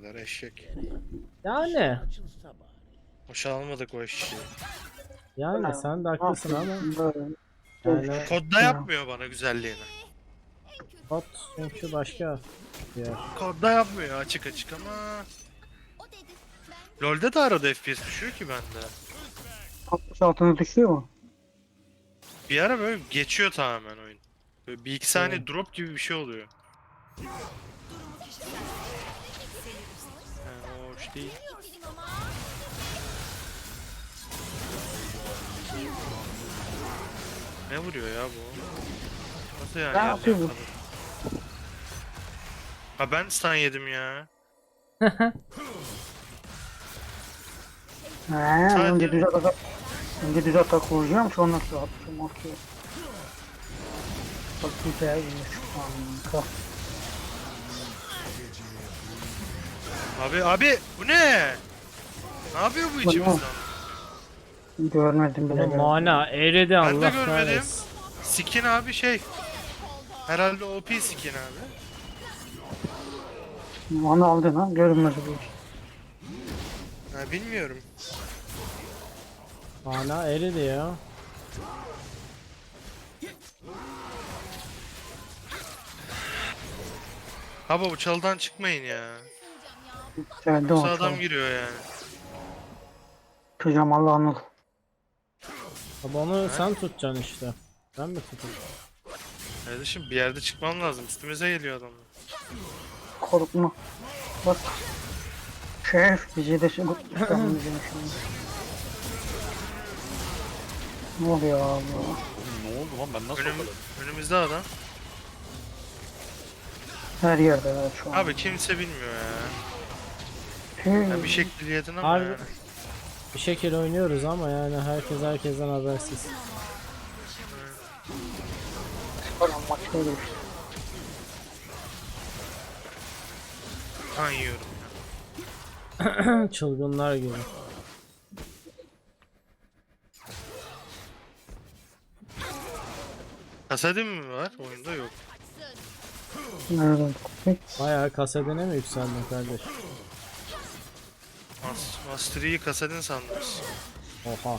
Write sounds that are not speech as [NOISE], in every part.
kadar eşek. Yani. Boşalmadık o eşeği. Yani sen de haklısın ama. Yani Kodda yapmıyor bana güzelliğini. Hot çünkü başka bir yer. Kodda yapmıyor açık açık ama LoL'de de arada FPS düşüyor ki bende. 60 altına düşüyor mu? Bir ara böyle geçiyor tamamen oyun. Böyle bir iki saniye Evet. drop gibi bir şey oluyor. Yani o hoş değil. Ne vuruyor ya bu? Nasıl yani? Ne yapıyor bu? Ha ben stun yedim ya. [LAUGHS] He, önce düz atak önce düz atak vuracağım sonra şu atacağım atıyor. Bak güzelmiş kanka. Abi abi bu ne? Ne yapıyor bu içimizden? Görmedim bile. Bunun görmedim. mana eridi Ben de Allah görmedim. kahretsin. Skin abi şey. Herhalde OP skin abi. Onu aldın ha görünmedi bu iş. Ha, bilmiyorum. Mana eridi ya. Baba bu çalıdan çıkmayın ya. Geldi Yoksa o adam giriyor yani. Pijamalı Anıl. Abi onu sen tutacaksın işte. Ben mi tutayım? Kardeşim bir yerde çıkmam lazım. Üstümüze geliyor adamlar. Korkma. Bak. Şeref bizi de [CLEARS THROAT] şimdi. Ne oluyor abi? Ne oldu lan ben nasıl Önüm, yakaladım? önümüzde adam. Her yerde evet şu an. Abi kimse bilmiyor ya. Tüh. ya bir şekilde yedin ama Abi- yani. Bir şekil oynuyoruz ama yani herkes herkesten habersiz. Falan maç öyle işte. Kan yiyorum ya. [CLEARS THROAT] Çılgınlar gibi. Kasadin mi var? Oyunda yok. Nereden? Bayağı kasedine mi yükseldin kardeş? Mas Master kasadin sandınız. Oha.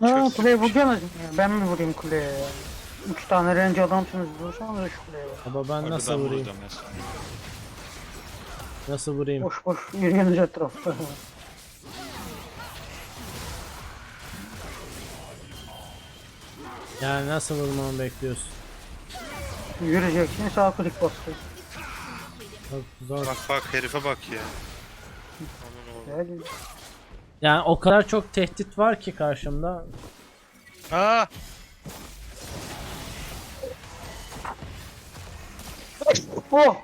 Ha Çöp- kuleye vuracaksınız mı? Ben mi vurayım kuleye ya? Üç tane renci adamsınız vursanız da şu kuleye. Baba ben Hadi nasıl ben vurayım? Nasıl vurayım? Boş boş yürüyorsunuz etrafta. Yani nasıl vurmamı bekliyorsun? Yürüyeceksin sağ klik. Çok zor. Bak bak herife bak ya. Aman oğlum. Gel. Yani o kadar çok tehdit var ki karşımda. Aa! Oh!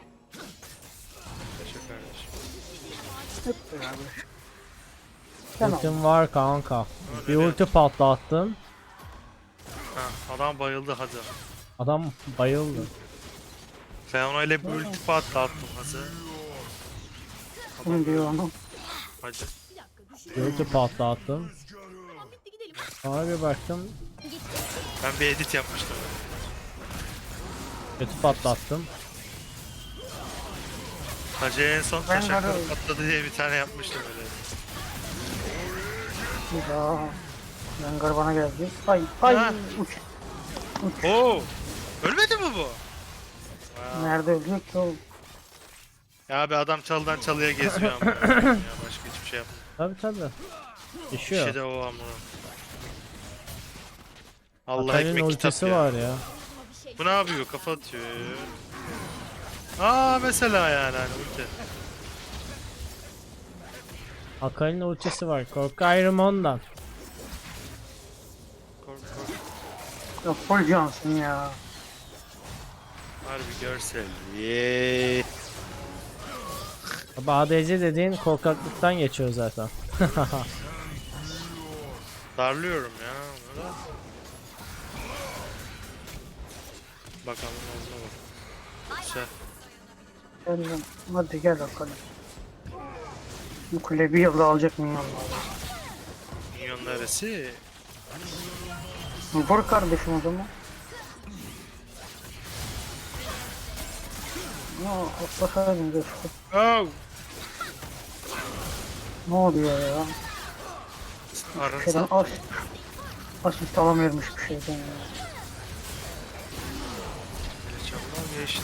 Teşekkür kardeşim. Hep beraber. Sen al. Ultim var kanka. Bir ulti patlattın. Ha, adam bayıldı hadi. Adam bayıldı. Ben ona ile bir ulti patlattım hadi. Bunu diyor onu. Hadi. Bir ulti patlattım. Sonra bir baktım. Ben bir edit yapmıştım. Kötü patlattım. Hacı en son Ben taşakları varım. patladı diye bir tane yapmıştım öyle. Bir daha. Yangar bana geldi. Ay ay Ha. uç. Oo! Ölmedi mi bu? Nerede ölecek ki oğlum? Ya abi adam çalıdan çalıya geziyor ama. ya başka hiçbir şey yapmıyor. Tabi tabi. Bir Düşüyor. şey de o ama. Allah Akali'nin ekmek kitap ya. var ya. Bu ne yapıyor? Kafa atıyor. Aa mesela yani hani ulti. Akali'nin ultisi var. Korku ayrım ondan. Kork kork. Ya full cansın ya. Harbi görsel. Yeee. Abi ADC dediğin korkaklıktan geçiyor zaten. [LAUGHS] Darlıyorum ya. Bakalım ne bak. Güzel. Gel lan. Hadi gel bakalım. Bu kule bir yılda alacak mı ya? Minyon neresi? Vur kardeşim o zaman. Ya atlasaydın keşke. Oh! Ne oluyor ya? Şeyden Arınsa. as asist alamıyormuş bir şeyden ya. Camdan geçti.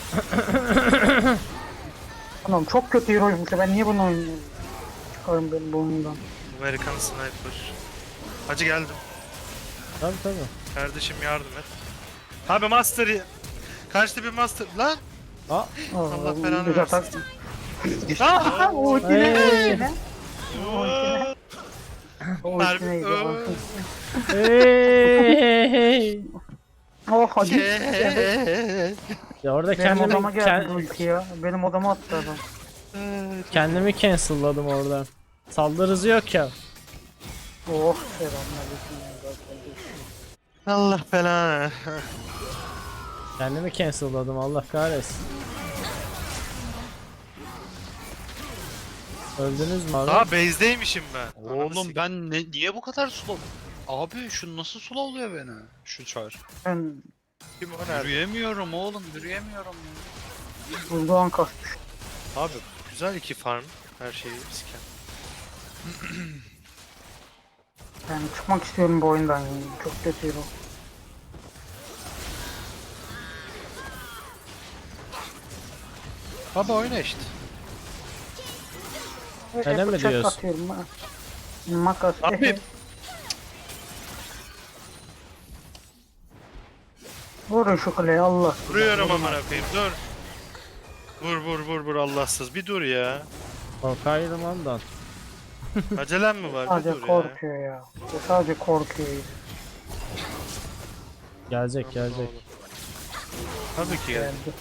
Anam çok kötü heroymuş ya ben niye bunu oynuyorum? Çıkarım benim bu oyundan. Amerikan Sniper. Hacı geldim. Tabii tabii. Kardeşim yardım et. Abi Master... Kaçtı bir Master... Lan! Aa, Allah belanı versin. Aha o ne? Hey. Oh hadi. Ya orada Benim kendimi, odama geldi ken- ulti ya. Benim odama attı adam. kendimi cancel'ladım orada. Saldırı hızı yok ya. Oh selamünaleyküm. Allah belanı. Kendimi cancel'ladım Allah kahretsin. Öldünüz mü abi? Daha base'deymişim ben. Oğlum ben ne, niye bu kadar slow? Abi şu nasıl slow oluyor beni? Şu çar. Ben Kim o nerede? Yürüyemiyorum oğlum yürüyemiyorum. ya. bulduğun kasmış. Abi güzel iki farm. Her şeyi siken. Yani çıkmak istiyorum bu oyundan. Yani. Çok kötü hero. Baba oyna işte. Öyle mi Bıçak diyorsun? Atıyorum, ha. Makas. Abi. Vurun şu kuleye Allah. Vuruyorum amına koyayım dur. Vur vur vur vur Allahsız bir dur ya. Korkaydım ondan. Acelem mi var bir Sadece dur ya. korkuyor ya. Sadece korkuyor. Gelecek gelecek. Tabii ki gel. Geldi.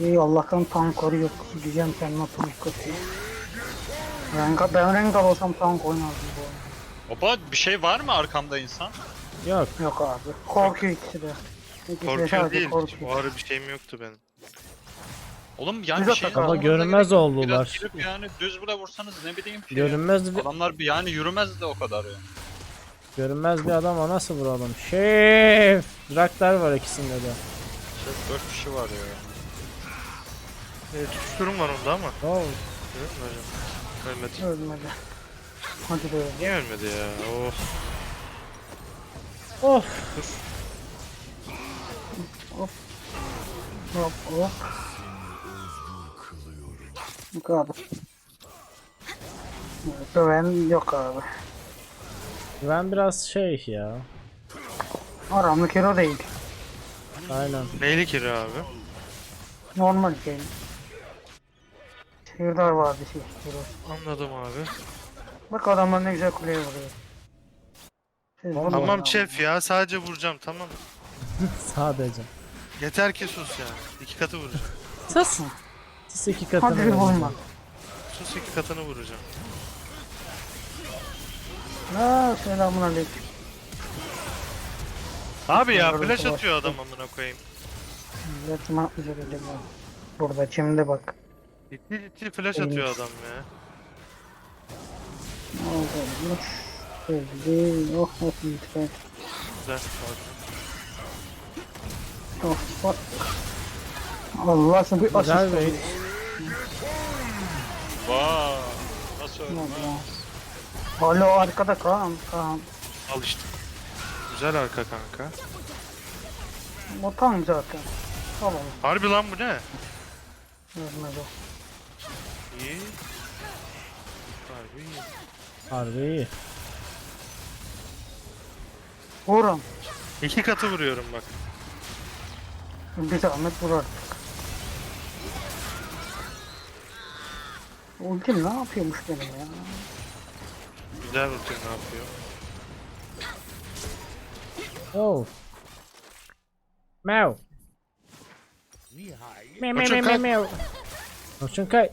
İyi Allah'tan tank yok. Diyeceğim sen nasıl tank kasıyor. Renga, ben Rengar olsam tank oynardım bu oyunu. Baba bir şey var mı arkamda insan? Yok. Yok abi. Korkuyor ikisi de. İkisi de Korkuyor sadece değil. korkuyor. O ara bir şeyim yoktu benim. Oğlum yani bir şey. Ama görünmez oldular. Biraz girip yani düz bile vursanız ne bileyim şey. Görünmez bir, Adamlar bir yani yürümez de o kadar yani. görünmez bir adama nasıl vuralım? Şef! Draktar var ikisinde de. Şey, dört kişi var ya. Evet, tutuşturum var onda ama. Ne oldu? Görüyor musun hocam? Ölmedi. Ölmedi. Hadi be. Niye ölmedi ya? Of. Of! Hop hop. Yok abi. Güven yok abi. Ben biraz şey ya. Aramlık hero değil. Aynen. Neyli kiri abi? Normal şey. Vardı şey. hero. Anladım abi. Bak adamlar ne güzel kuleye vuruyor. Siz bunu Tamam şef ya sadece vuracağım tamam. [LAUGHS] Sadece. Yeter ki sus ya. İki katı vuracağım. [LAUGHS] Sus! Sus iki katını. Hadi bir vurma. Sus iki katını vuracağım. Aa selamun aleyküm. Abi ya Yardım flash savaş. atıyor adam amına koyayım. Ne yapacak acaba? Burada şimdi bak. Ciddi ciddi flash atıyor adam ya. Ne oldu? Oh oh lütfen. Güzel. Oh bak. Allah sana bir asist. Güzel. Vaa. Nasıl öldü? Alo arkada Kaan. Kaan. Al işte. Güzel arka kanka. O tam zaten. Tamam. Harbi lan bu ne? Görmez o. İyi. Harbi iyi. Harbi iyi. Vurun. İki katı vuruyorum bak. Bir zahmet vur artık. Ultim ne yapıyormuş benim ya? Güzel rutin ne yapıyor? Oh. Meow. Meow meow meow meow. Koçun kay.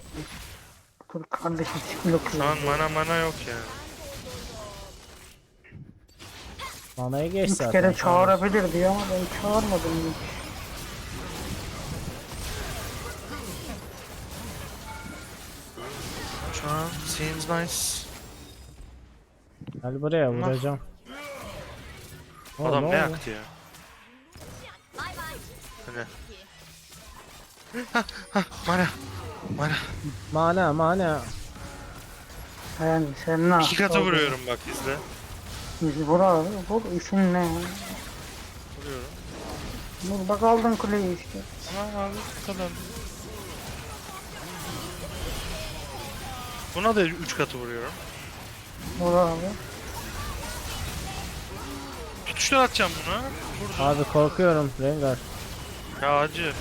Dur kardeşim skill okuyor. Şu an mana mana yok yani. Manayı geç Üç zaten. kere çağırabilirdi ama ben çağırmadım. hiç. Şu an seems nice. Gel buraya vuracağım. Aa, Adam ne oldu? yaktı ya? Ne? Hah, hah, Mana. Mana. Mana mana. Yani sen ne İki katı vuruyorum bak izle. Vur abi. Vur işin ne? Vuruyorum. Vur bak aldın kuleyi işte. Tamam abi bu kadar. Buna da 3 katı vuruyorum. Vur abi. Tutuştur atacağım buna. Vurdum. Abi korkuyorum Rengar. Ya acı.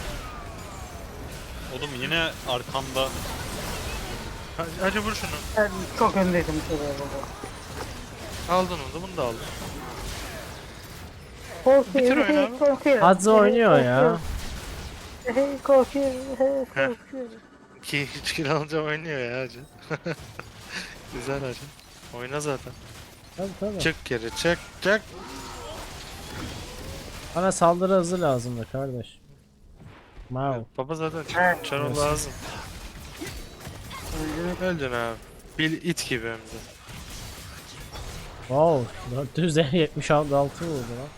Oğlum yine arkamda. Hacı, hacı vur şunu. Ben çok öndeydim şuraya baba. Aldın onu da bunu da aldın. Korkuyor. Bitir oyunu hey, abi. hey, oynuyor ya. Hey korkuyor. Hey korkuyor. 2 3 kill alınca oynuyor ya hacı. [LAUGHS] Güzel hacı. Oyna zaten. Tabii tabii. Çık geri çık çık. Bana saldırı hızı lazımdı kardeş. Wow. Baba zaten Evet. lazım. Öldü. Öldün abi. Bir it gibi hem de. Wow. 476 vurdu lan.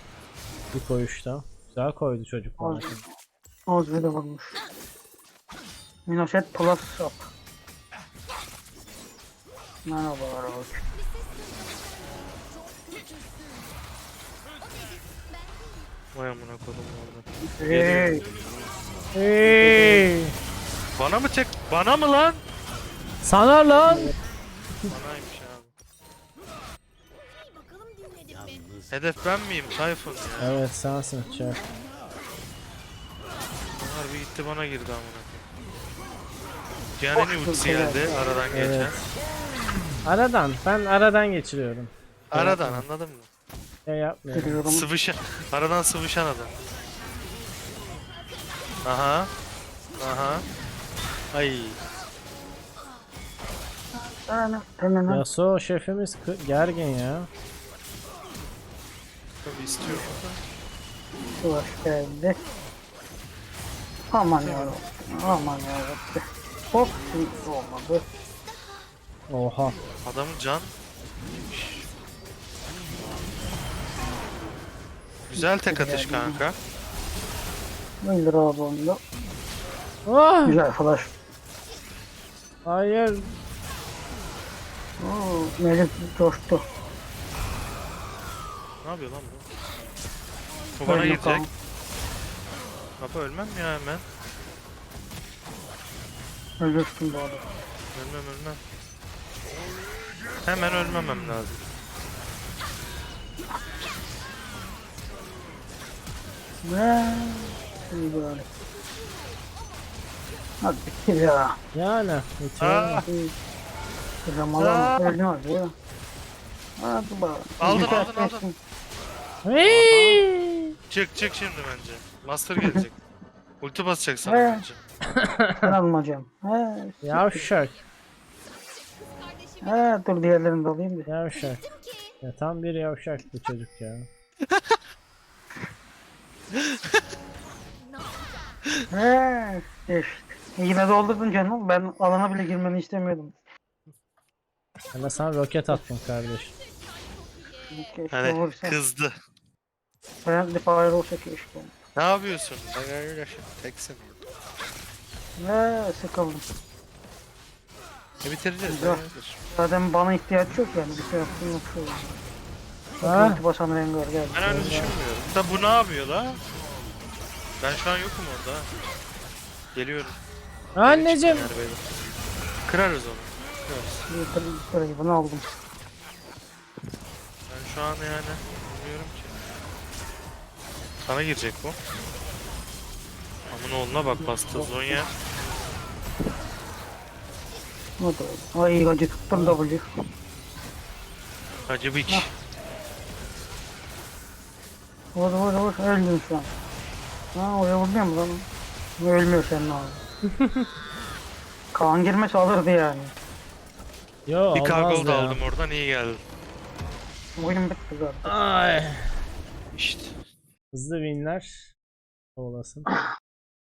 Bir koyuşta. Güzel koydu çocuk bana. Az, az bile vurmuş. Minoşet plus shop. Merhabalar abi. Vay amına kodum orada. Hey. Hey. Bana mı çek? Bana mı lan? Sana lan. Banaymış abi. Hedef ben miyim Tayfun ya? Evet sensin çek. Harbi gitti bana girdi amına koyayım. Cihan'ın ultisi geldi aradan geçen. Evet. Aradan. Ben aradan geçiriyorum. Aradan anladın mı? Şey yapmıyorum. Sıvışan. Aradan sıvışan adam. Aha. Aha. Ay. Yasuo şefimiz kı- gergin ya. Tabii istiyorum. Hoş geldi. Aman yarabbim. Aman yarabbim. Hop hiç olmadı. Oha. Adamın can. Güzel tek atış kanka. Öldür abi onu da. Ah, Güzel flash. hayır. Oo, Melih coştu. Ne yapıyor lan bu? Bu bana Öldü girecek. kan. Baba ölmem ya hemen. Ölürsün bu arada. Ölmem ölmem. Hemen ölmemem lazım. Ne? İyi böyle. Hadi ya. Yani. Aa, İyi. Ramalan ölmez ya. Hadi bak. Aldın, aldın. kestin. Hey! çık çık şimdi bence. Master gelecek. Ulti basacak sana He. bence. Ben almayacağım. He, Yavşak. he, dur diğerlerini de alayım da. Yavşak. Ya tam bir yavşak bu çocuk ya. [LAUGHS] He, işte. Yine doldurdun canım. Ben alana bile girmeni istemiyordum. Ben de sana roket attım kardeş. Keşke Hani vursa. kızdı. Friendly fire olsa keşke. Ne yapıyorsun? Ben öyle şey. Teksin. He, sıkıldım. E bitireceğiz. Güzel. hayırdır. Zaten bana ihtiyaç yok yani. Bir şey yaptım yok şu an. Ha? Ulti basan Rengar geldi. Ben öyle düşünmüyorum. Da bu ne yapıyor la? Ben şu an yokum orada. Geliyorum. Anneciğim. Yani. Kırarız onu. Kırarız. Burayı bunu aldım. Ben şu an yani bilmiyorum ki. Sana girecek bu. Amın oğluna bak bastı Zonya. O da Ay acı tuttum W. Hacı Biç. Vur vur vur öldün şu an. Ha oraya vuruyor mu lan? Ölmüyor senin abi. [LAUGHS] Kaan girmesi alırdı yani. Yo Bir kargol da ya. aldım oradan iyi geldi. Oyun bitti zaten. Ay. İşte. Hızlı winler. Olasın. [LAUGHS]